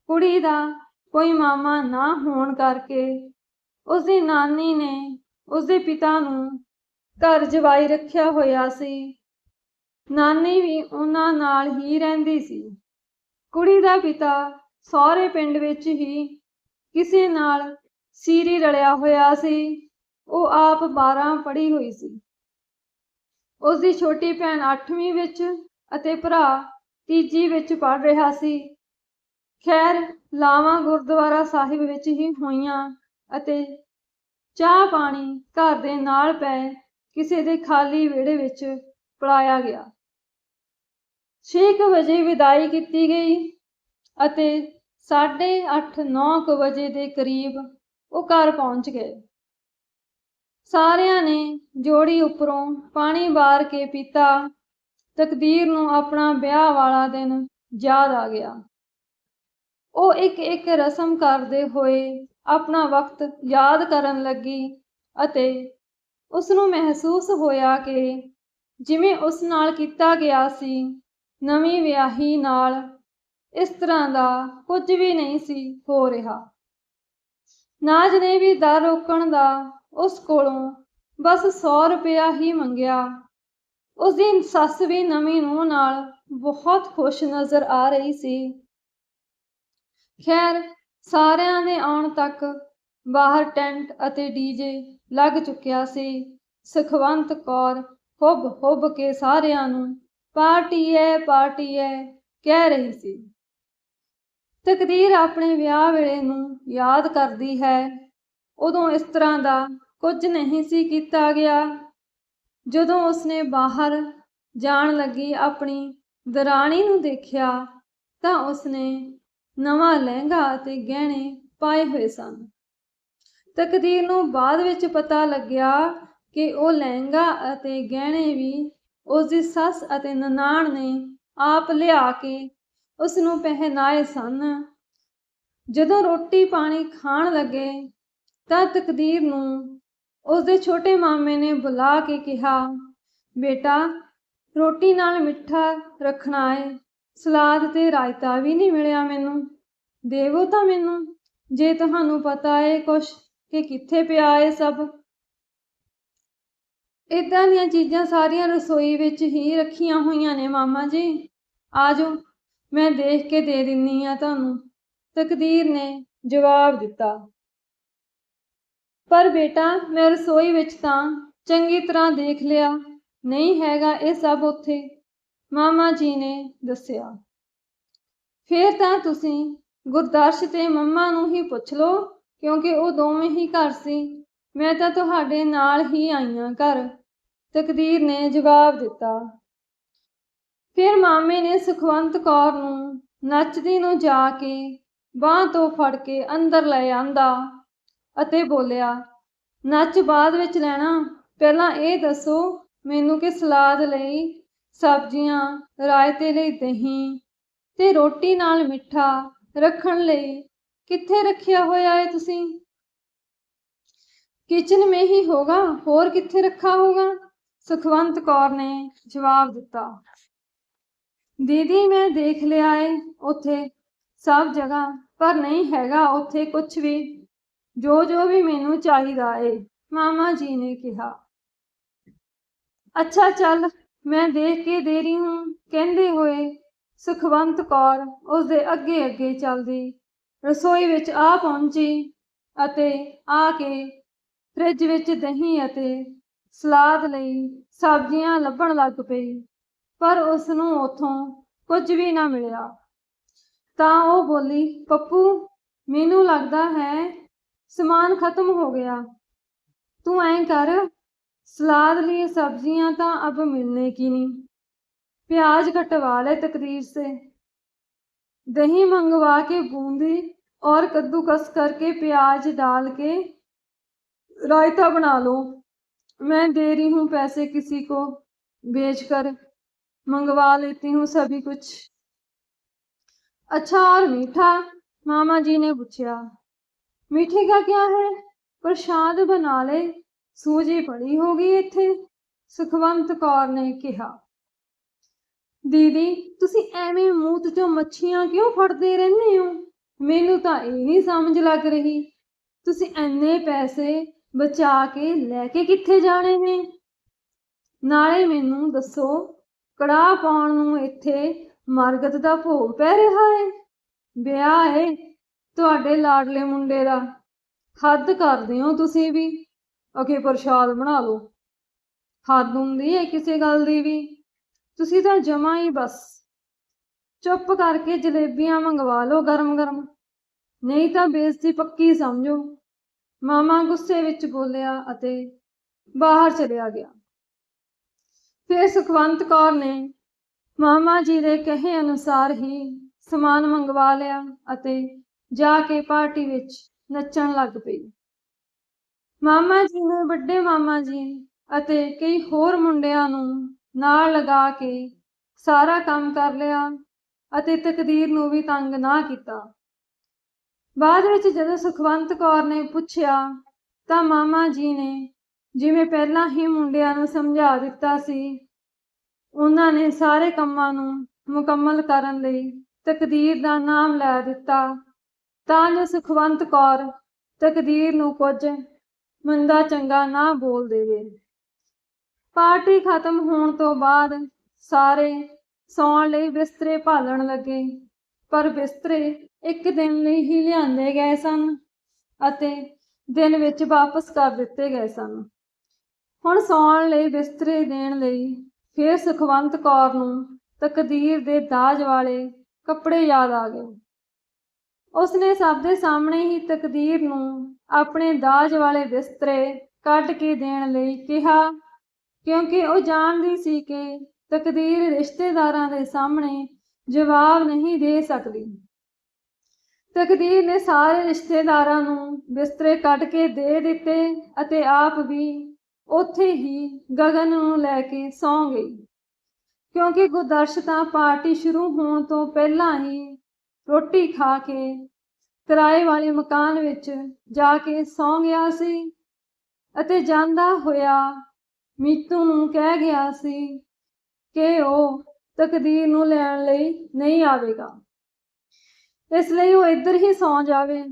ਕੁੜੀ ਦਾ ਕੋਈ ਮਾਮਾ ਨਾ ਹੋਣ ਕਰਕੇ ਉਸਦੀ ਨਾਨੀ ਨੇ ਉਸਦੇ ਪਿਤਾ ਨੂੰ ਘਰ ਜਵਾਈ ਰੱਖਿਆ ਹੋਇਆ ਸੀ। ਨਾਨੀ ਵੀ ਉਹਨਾਂ ਨਾਲ ਹੀ ਰਹਿੰਦੀ ਸੀ। ਕੁੜੀ ਦਾ ਪਿਤਾ ਸਹੁਰੇ ਪਿੰਡ ਵਿੱਚ ਹੀ ਕਿਸੇ ਨਾਲ ਸੀਰੀ ਰਲਿਆ ਹੋਇਆ ਸੀ। ਉਹ ਆਪ 12 ਪੜ੍ਹੀ ਹੋਈ ਸੀ। ਉਸਦੀ ਛੋਟੀ ਭੈਣ 8ਵੀਂ ਵਿੱਚ ਅਤੇ ਭਰਾ ਤੀਜੀ ਵਿੱਚ ਪੜ ਰਿਹਾ ਸੀ। ਖੈਰ, ਲਾਵਾਂ ਗੁਰਦੁਆਰਾ ਸਾਹਿਬ ਵਿੱਚ ਹੀ ਹੋਈਆਂ ਅਤੇ ਚਾਹ ਪਾਣੀ ਘਰ ਦੇ ਨਾਲ ਪਏ ਕਿਸੇ ਦੇ ਖਾਲੀ ਵਿਹੜੇ ਵਿੱਚ ਪਲਾਇਆ ਗਿਆ। 6 ਵਜੇ ਵਿਦਾਈ ਕੀਤੀ ਗਈ ਅਤੇ 8:30 9 ਵਜੇ ਦੇ ਕਰੀਬ ਉਹ ਘਰ ਪਹੁੰਚ ਗਏ। ਸਾਰਿਆਂ ਨੇ ਜੋੜੀ ਉੱਪਰੋਂ ਪਾਣੀ ਬਾਰ ਕੇ ਪੀਤਾ। ਤਕਦੀਰ ਨੂੰ ਆਪਣਾ ਵਿਆਹ ਵਾਲਾ ਦਿਨ ਯਾਦ ਆ ਗਿਆ। ਉਹ ਇੱਕ ਇੱਕ ਰਸਮ ਕਰਦੇ ਹੋਏ ਆਪਣਾ ਵਕਤ ਯਾਦ ਕਰਨ ਲੱਗੀ ਅਤੇ ਉਸ ਨੂੰ ਮਹਿਸੂਸ ਹੋਇਆ ਕਿ ਜਿਵੇਂ ਉਸ ਨਾਲ ਕੀਤਾ ਗਿਆ ਸੀ, ਨਵੀਂ ਵਿਆਹੀ ਨਾਲ ਇਸ ਤਰ੍ਹਾਂ ਦਾ ਕੁਝ ਵੀ ਨਹੀਂ ਸੀ ਹੋ ਰਿਹਾ। ਨਾਜ ਨੇ ਵੀ ਦਰ ਰੋਕਣ ਦਾ ਉਸ ਕੋਲੋਂ ਬਸ 100 ਰੁਪਇਆ ਹੀ ਮੰਗਿਆ। ਉਸ ਦੀ ਸੱਸ ਵੀ ਨਵੀਂ ਨੂੰਹ ਨਾਲ ਬਹੁਤ ਖੁਸ਼ ਨਜ਼ਰ ਆ ਰਹੀ ਸੀ। ਖੈਰ, ਸਾਰਿਆਂ ਨੇ ਆਉਣ ਤੱਕ ਬਾਹਰ ਟੈਂਟ ਅਤੇ ਡੀਜੇ ਲੱਗ ਚੁੱਕਿਆ ਸੀ। ਸੁਖਵੰਤ ਕੌਰ ਹੁੱਬ ਹੁੱਬ ਕੇ ਸਾਰਿਆਂ ਨੂੰ ਪਾਰਟੀ ਹੈ ਪਾਰਟੀ ਹੈ ਕਹਿ ਰਹੀ ਸੀ। ਤਕਦੀਰ ਆਪਣੇ ਵਿਆਹ ਵੇਲੇ ਨੂੰ ਯਾਦ ਕਰਦੀ ਹੈ। ਉਦੋਂ ਇਸ ਤਰ੍ਹਾਂ ਦਾ ਕੁਝ ਨਹੀਂ ਸੀ ਕੀਤਾ ਗਿਆ। ਜਦੋਂ ਉਸਨੇ ਬਾਹਰ ਜਾਣ ਲੱਗੀ, ਆਪਣੀ ਦਰਾਣੀ ਨੂੰ ਦੇਖਿਆ, ਤਾਂ ਉਸਨੇ ਨਵਾਂ ਲਹਿੰਗਾ ਅਤੇ ਗਹਿਣੇ ਪਾਏ ਹੋਏ ਸਨ। ਤਕਦੀਰ ਨੂੰ ਬਾਅਦ ਵਿੱਚ ਪਤਾ ਲੱਗਿਆ ਕਿ ਉਹ ਲਹਿੰਗਾ ਅਤੇ ਗਹਿਣੇ ਵੀ ਉਸਦੀ ਸੱਸ ਅਤੇ ਨਨਾਣ ਨੇ ਆਪ ਲਿਆ ਕੇ ਉਸ ਨੂੰ ਪਹਿਨਾਏ ਸਨ। ਜਦੋਂ ਰੋਟੀ ਪਾਣੀ ਖਾਣ ਲੱਗੇ, ਤਾਂ ਤਕਦੀਰ ਨੂੰ ਉਸ ਦੇ ਛੋਟੇ ਮਾਮੇ ਨੇ ਬੁਲਾ ਕੇ ਕਿਹਾ, ਬੇਟਾ, ਰੋਟੀ ਨਾਲ ਮਿੱਠਾ ਰੱਖਣਾ ਏ। ਸਲਾਦ ਤੇ ਰਾਇਤਾ ਵੀ ਨਹੀਂ ਮਿਲਿਆ ਮੈਨੂੰ। ਦੇਵੋ ਤਾਂ ਮੈਨੂੰ। ਜੇ ਤੁਹਾਨੂੰ ਪਤਾ ਏ ਕੁਛ ਕਿ ਕਿੱਥੇ ਪਿਆ ਏ ਸਭ। ਇਦਾਂ ਦੀਆਂ ਚੀਜ਼ਾਂ ਸਾਰੀਆਂ ਰਸੋਈ ਵਿੱਚ ਹੀ ਰੱਖੀਆਂ ਹੋਈਆਂ ਨੇ, ਮਾਮਾ ਜੀ। ਆਜੋ, ਮੈਂ ਦੇਖ ਕੇ ਦੇ ਦਿੰਨੀ ਆ ਤੁਹਾਨੂੰ। ਤਕਦੀਰ ਨੇ ਜਵਾਬ ਦਿੱਤਾ। ਪਰ ਬੇਟਾ, ਮੈਂ ਰਸੋਈ ਵਿੱਚ ਤਾਂ ਚੰਗੀ ਤਰ੍ਹਾਂ ਦੇਖ ਲਿਆ, ਨਹੀਂ ਹੈਗਾ ਇਹ ਸਭ ਉੱਥੇ। ਮਾਮਾ ਜੀ ਨੇ ਦੱਸਿਆ। ਫੇਰ ਤਾਂ ਤੁਸੀਂ ਗੁਰਦਰਸ਼ ਤੇ ਮੰਮਾ ਨੂੰ ਹੀ ਪੁੱਛ ਲਓ, ਕਿਉਂਕਿ ਉਹ ਦੋਵੇਂ ਹੀ ਘਰ ਸੀ। ਮੈਂ ਤਾਂ ਤੁਹਾਡੇ ਨਾਲ ਹੀ ਆਈਆਂ ਘਰ। ਤਕਦੀਰ ਨੇ ਜਵਾਬ ਦਿੱਤਾ। ਫਿਰ ਮਾਮੇ ਨੇ ਸੁਖਵੰਤ ਕੌਰ ਨੂੰ ਨੱਚਦੀ ਨੂੰ ਜਾ ਕੇ ਬਾਹ ਤੋਂ ਫੜ ਕੇ ਅੰਦਰ ਲੈ ਆਂਦਾ। ਅਤੇ ਬੋਲਿਆ, ਨੱਚ ਬਾਅਦ ਵਿੱਚ ਲੈਣਾ। ਪਹਿਲਾਂ ਇਹ ਦੱਸੋ ਮੈਨੂੰ ਕਿ ਸਲਾਦ ਲਈ ਸਬਜ਼ੀਆਂ, ਰਾਇਤੇ ਲਈ ਦਹੀਂ ਤੇ ਰੋਟੀ ਨਾਲ ਮਿੱਠਾ ਰੱਖਣ ਲਈ ਕਿੱਥੇ ਰੱਖਿਆ ਹੋਇਆ ਹੈ ਤੁਸੀਂ? ਕਿਚਨ ਮੇ ਹੀ ਹੋਗਾ, ਹੋਰ ਕਿੱਥੇ ਰੱਖਾ ਹੋਗਾ? ਸੁਖਵੰਤ ਕੌਰ ਨੇ ਜਵਾਬ ਦਿੱਤਾ। ਦੀਦੀ, ਮੈਂ ਦੇਖ ਲਿਆ ਏ ਉੱਥੇ, ਸਭ ਜਗ੍ਹਾ, ਪਰ ਨਹੀਂ ਹੈਗਾ ਉੱਥੇ ਕੁਝ ਵੀ। ਜੋ ਜੋ ਵੀ ਮੈਨੂੰ ਚਾਹੀਦਾ ਏ, ਮਾਮਾ ਜੀ ਨੇ ਕਿਹਾ। ਅੱਛਾ ਚੱਲ, ਮੈਂ ਦੇਖ ਕੇ ਦੇ ਰਹੀ ਹੂੰ, ਕਹਿੰਦੇ ਹੋਏ ਸੁਖਵੰਤ ਕੌਰ ਉਸਦੇ ਅੱਗੇ ਅੱਗੇ ਚੱਲਦੀ, ਰਸੋਈ ਵਿੱਚ ਆ ਪਹੁੰਚੀ ਅਤੇ ਆ ਕੇ ਫ੍ਰਿਜ ਵਿੱਚ ਦਹੀਂ ਅਤੇ ਸਲਾਦ ਲਈ ਸਬਜ਼ੀਆਂ ਲੱਭਣ ਲੱਗ ਪਈ, ਪਰ ਉਸ ਨੂੰ ਉਥੋਂ ਕੁਝ ਵੀ ਨਾ ਮਿਲਿਆ। ਤਾਂ ਉਹ ਬੋਲੀ, ਪੱਪੂ, ਮੈਨੂੰ ਲੱਗਦਾ ਹੈ ਸਮਾਨ ਖਤਮ ਹੋ ਗਿਆ ਤੂੰ ਐਂ ਕਰ सलाद लिए सब्जियां तो अब मिलने की नहीं प्याज कटवा ले तकदीर से दही मंगवा के बूंदी और कद्दूकस करके प्याज डाल के रायता बना लो मैं दे रही हूँ पैसे किसी को बेच कर मंगवा लेती हूँ सभी कुछ अच्छा और मीठा मामा जी ने पूछा मीठे का क्या है प्रसाद बना ले ਸੂਜੀ ਪੜੀ ਹੋ ਗਈ ਇੱਥੇ ਸੁਖਵੰਤ ਕੌਰ ਨੇ ਕਿਹਾ ਦੀਦੀ ਤੁਸੀਂ ਐਵੇਂ ਮੂੰਹ ਚੋਂ ਮੱਛੀਆਂ ਕਿਉਂ ਫੜਦੇ ਰਹਿੰਦੇ ਹੋ ਮੈਨੂੰ ਤਾਂ ਇਹ ਨਹੀਂ ਸਮਝ ਲੱਗ ਰਹੀ ਤੁਸੀਂ ਐਨੇ ਪੈਸੇ ਬਚਾ ਕੇ ਲੈ ਕੇ ਕਿੱਥੇ ਜਾਣੇ ਨੇ ਨਾਲੇ ਮੈਨੂੰ ਦੱਸੋ ਕੜਾਹ ਪਾਉਣ ਨੂੰ ਇੱਥੇ ਮਰਗਤ ਦਾ ਭੋਗ ਪੈ ਰਿਹਾ ਹੈ ਵਿਆਹ ਹੈ ਤੁਹਾਡੇ ਲਾਡਲੇ ਮੁੰਡੇ ਦਾ ਹੱਦ ਕਰਦੇ ਹੋ ਤੁਸੀਂ ਵੀ। ਅਗੇ ਪ੍ਰਸ਼ਾਦ ਬਣਾ ਲਓ। ਹੱਦ ਹੁੰਦੀ ਹੈ ਕਿਸੇ ਗੱਲ ਦੀ ਵੀ। ਤੁਸੀਂ ਤਾਂ ਜਮਾ ਹੀ ਬਸ। ਚੁੱਪ ਕਰਕੇ ਜਲੇਬੀਆਂ ਮੰਗਵਾ ਲਓ ਗਰਮ-ਗਰਮ ਨਹੀਂ ਤਾਂ ਬੇਇੱਜ਼ਤੀ ਪੱਕੀ ਸਮਝੋ। ਮਾਮਾ ਗੁੱਸੇ ਵਿੱਚ ਬੋਲਿਆ ਅਤੇ ਬਾਹਰ ਚਲਿਆ ਗਿਆ। ਫਿਰ ਸੁਖਵੰਤ ਕੌਰ ਨੇ ਮਾਮਾ ਜੀ ਦੇ ਕਹੇ ਅਨੁਸਾਰ ਹੀ ਸਮਾਨ ਮੰਗਵਾ ਲਿਆ ਅਤੇ ਜਾ ਕੇ ਪਾਰਟੀ ਵਿੱਚ ਨੱਚਣ ਲੱਗ ਪਈ। ਮਾਮਾ ਜੀ ਨੇ, ਵੱਡੇ ਮਾਮਾ ਜੀ ਅਤੇ ਕਈ ਹੋਰ ਮੁੰਡਿਆਂ ਨੂੰ ਨਾਲ ਲਗਾ ਕੇ ਸਾਰਾ ਕੰਮ ਕਰ ਲਿਆ ਅਤੇ ਤਕਦੀਰ ਨੂੰ ਵੀ ਤੰਗ ਨਾ ਕੀਤਾ। ਬਾਅਦ ਵਿੱਚ ਜਦੋਂ ਸੁਖਵੰਤ ਕੌਰ ਨੇ ਪੁੱਛਿਆ, ਤਾਂ ਮਾਮਾ ਜੀ ਨੇ ਜਿਵੇਂ ਪਹਿਲਾਂ ਹੀ ਮੁੰਡਿਆਂ ਨੂੰ ਸਮਝਾ ਦਿੱਤਾ ਸੀ, ਉਹਨਾਂ ਨੇ ਸਾਰੇ ਕੰਮਾਂ ਨੂੰ ਮੁਕੰਮਲ ਕਰਨ ਲਈ ਤਕਦੀਰ ਦਾ ਨਾਮ ਲੈ ਦਿੱਤਾ। ਤਾਂ ਜੋ ਸੁਖਵੰਤ ਕੌਰ ਤਕਦੀਰ ਨੂੰ ਕੁਝ ਮੰਦਾ ਚੰਗਾ ਨਾ ਬੋਲ ਦੇਵੇ। ਪਾਰਟੀ ਖਤਮ ਹੋਣ ਤੋਂ ਬਾਅਦ ਸਾਰੇ ਸੌਣ ਲਈ ਬਿਸਤਰੇ ਭਾਲਣ ਲੱਗੇ, ਪਰ ਬਿਸਤਰੇ ਇੱਕ ਦਿਨ ਲਈ ਹੀ ਲਿਆਂਦੇ ਗਏ ਸਨ ਅਤੇ ਦਿਨ ਵਿੱਚ ਵਾਪਸ ਕਰ ਦਿੱਤੇ ਗਏ ਸਨ। ਹੁਣ ਸੌਣ ਲਈ ਬਿਸਤਰੇ ਦੇਣ ਲਈ ਫਿਰ ਸੁਖਵੰਤ ਕੌਰ ਨੂੰ ਤਕਦੀਰ ਦੇ ਦਾਜ ਵਾਲੇ ਕੱਪੜੇ ਯਾਦ ਆ ਗਏ। ਉਸਨੇ ਸਭ ਦੇ ਸਾਹਮਣੇ ਹੀ ਤਕਦੀਰ ਨੂੰ ਆਪਣੇ ਦਾਜ ਵਾਲੇ ਬਿਸਤਰੇ ਕੱਟ ਕੇ ਦੇਣ ਲਈ ਕਿਹਾ, ਕਿਉਂਕਿ ਉਹ ਜਾਣਦੀ ਸੀ ਕਿ ਤਕਦੀਰ ਰਿਸ਼ਤੇਦਾਰਾਂ ਦੇ ਸਾਹਮਣੇ ਜਵਾਬ ਨਹੀਂ ਦੇ ਸਕਦੀ। ਤਕਦੀਰ ਨੇ ਸਾਰੇ ਰਿਸ਼ਤੇਦਾਰਾਂ ਨੂੰ ਬਿਸਤਰੇ ਕੱਟ ਕੇ ਦੇ ਦਿੱਤੇ ਅਤੇ ਆਪ ਵੀ ਉੱਥੇ ਹੀ ਗਗਨ ਨੂੰ ਲੈ ਕੇ ਸੌਂ ਗਈ। ਕਿਉਂਕਿ ਗੁਰਦਰਸ਼ ਤਾਂ ਪਾਰਟੀ ਸ਼ੁਰੂ ਹੋਣ ਤੋਂ ਪਹਿਲਾਂ ਹੀ ਰੋਟੀ ਖਾ ਕੇ ਕਿਰਾਏ ਵਾਲੇ ਮਕਾਨ ਵਿੱਚ ਜਾ ਕੇ ਸੌਂ ਗਿਆ ਸੀ ਅਤੇ ਜਾਂਦਾ ਹੋਇਆ ਮੀਤੂ ਨੂੰ ਕਹਿ ਗਿਆ ਸੀ ਕਿ ਉਹ ਤਕਦੀਰ ਨੂੰ ਲੈਣ ਲਈ ਨਹੀਂ ਆਵੇਗਾ। ਇਸ ਲਈ ਉਹ ਇੱਧਰ ਹੀ ਸੌਂ ਜਾਵੇ।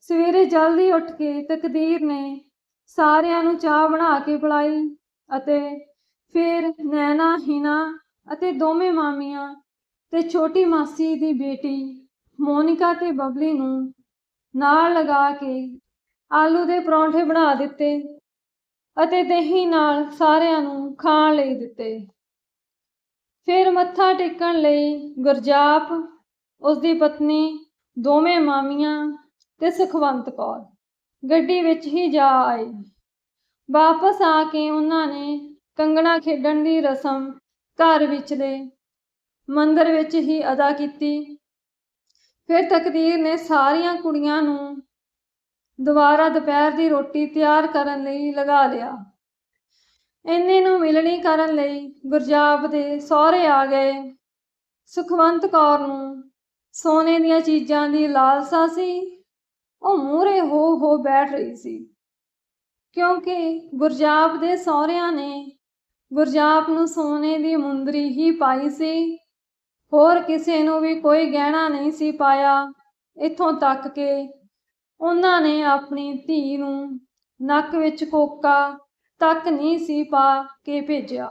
ਸਵੇਰੇ ਜਲਦੀ ਉੱਠ ਕੇ ਤਕਦੀਰ ਨੇ ਸਾਰਿਆਂ ਨੂੰ ਚਾਹ ਬਣਾ ਕੇ ਪਿਲਾਈ ਅਤੇ ਫਿਰ ਨੈਣਾ ਹਿਨਾ ਅਤੇ ਦੋਵੇਂ ਮਾਮੀਆਂ ਤੇ ਛੋਟੀ ਮਾਸੀ ਦੀ ਬੇਟੀ ਮੋਨਿਕਾ ਤੇ ਬਬਲੀ ਨੂੰ ਨਾਲ ਲਗਾ ਕੇ ਆਲੂ ਦੇ ਪਰੌਂਠੇ ਬਣਾ ਦਿੱਤੇ ਅਤੇ ਦਹੀਂ ਨਾਲ ਸਾਰਿਆਂ ਨੂੰ ਖਾਣ ਲਈ ਦਿੱਤੇ। ਫਿਰ ਮੱਥਾ ਟੇਕਣ ਲਈ ਗੁਰਜਾਪ ਉਸ ਦੀ ਪਤਨੀ, ਦੋਵੇਂ ਮਾਮੀਆਂ ਤੇ ਸੁਖਵੰਤ ਕੌਰ ਗੱਡੀ ਵਿੱਚ ਹੀ ਜਾ ਆਏ। ਵਾਪਸ ਆ ਕੇ ਉਹਨਾਂ ਨੇ ਕੰਗਣਾ ਖੇਡਣ ਦੀ ਰਸਮ ਘਰ ਵਿੱਚ ਦੇ ਮੰਦਰ ਵਿੱਚ ਹੀ ਅਦਾ ਕੀਤੀ। ਫਿਰ ਤਕਦੀਰ ਨੇ ਸਾਰੀਆਂ ਕੁੜੀਆਂ ਨੂੰ ਦੁਬਾਰਾ ਦੁਪਹਿਰ ਦੀ ਰੋਟੀ ਤਿਆਰ ਕਰਨ ਲਈ ਲਗਾ ਲਿਆ। ਇੰਨੇ ਨੂੰ ਮਿਲਣੀ ਕਰਨ ਲਈ ਗੁਰਜਾਪ ਦੇ ਸਹੁਰੇ ਆ ਗਏ। ਸੁਖਵੰਤ ਕੌਰ ਨੂੰ ਸੋਨੇ ਦੀਆਂ ਚੀਜ਼ਾਂ ਦੀ ਲਾਲਸਾ ਸੀ। ਉਹ ਮੂਰੇ ਹੋ ਹੋ ਬੈਠ ਰਹੀ ਸੀ। ਕਿਉਂਕਿ ਗੁਰਜਾਪ ਦੇ ਸਹੁਰਿਆਂ ਨੇ ਗੁਰਜਾਪ ਨੂੰ ਸੋਨੇ ਦੀ ਮੁੰਦਰੀ ਹੀ ਪਾਈ ਸੀ। ਹੋਰ ਕਿਸੇ ਨੂੰ ਵੀ ਕੋਈ ਗਹਿਣਾ ਨਹੀਂ ਸੀ ਪਾਇਆ ਇੱਥੋਂ ਤੱਕ ਕਿ ਉਹਨਾਂ ਨੇ ਆਪਣੀ ਧੀ ਨੂੰ ਨੱਕ ਵਿੱਚ ਕੋਕਾ ਤੱਕ ਨਹੀਂ ਸੀ ਪਾ ਕੇ ਭੇਜਿਆ।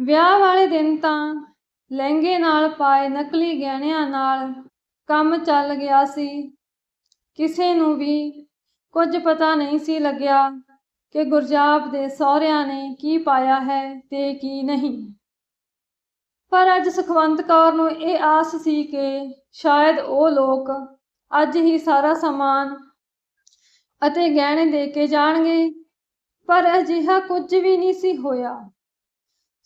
ਵਿਆਹ ਵਾਲੇ ਦਿਨ ਤਾਂ ਲਹਿੰਗੇ ਨਾਲ ਪਾਏ ਨਕਲੀ ਗਹਿਣਿਆਂ ਨਾਲ ਕੰਮ ਚੱਲ ਗਿਆ ਸੀ। ਕਿਸੇ ਨੂੰ ਵੀ ਕੁਝ ਪਤਾ ਨਹੀਂ ਸੀ ਲੱਗਿਆ ਕਿ ਗੁਰਜਾਪ ਦੇ ਸਹੁਰਿਆਂ ਨੇ ਕੀ ਪਾਇਆ ਹੈ ਤੇ ਕੀ ਨਹੀਂ। ਪਰ ਅੱਜ ਸੁਖਵੰਤ ਕੌਰ ਨੂੰ ਇਹ ਆਸ ਸੀ ਕਿ ਸ਼ਾਇਦ ਉਹ ਲੋਕ ਅੱਜ ਹੀ ਸਾਰਾ ਸਮਾਨ ਅਤੇ ਗਹਿਣੇ ਦੇ ਕੇ ਜਾਣਗੇ, ਪਰ ਅਜਿਹਾ ਕੁਝ ਵੀ ਨਹੀਂ ਸੀ ਹੋਇਆ।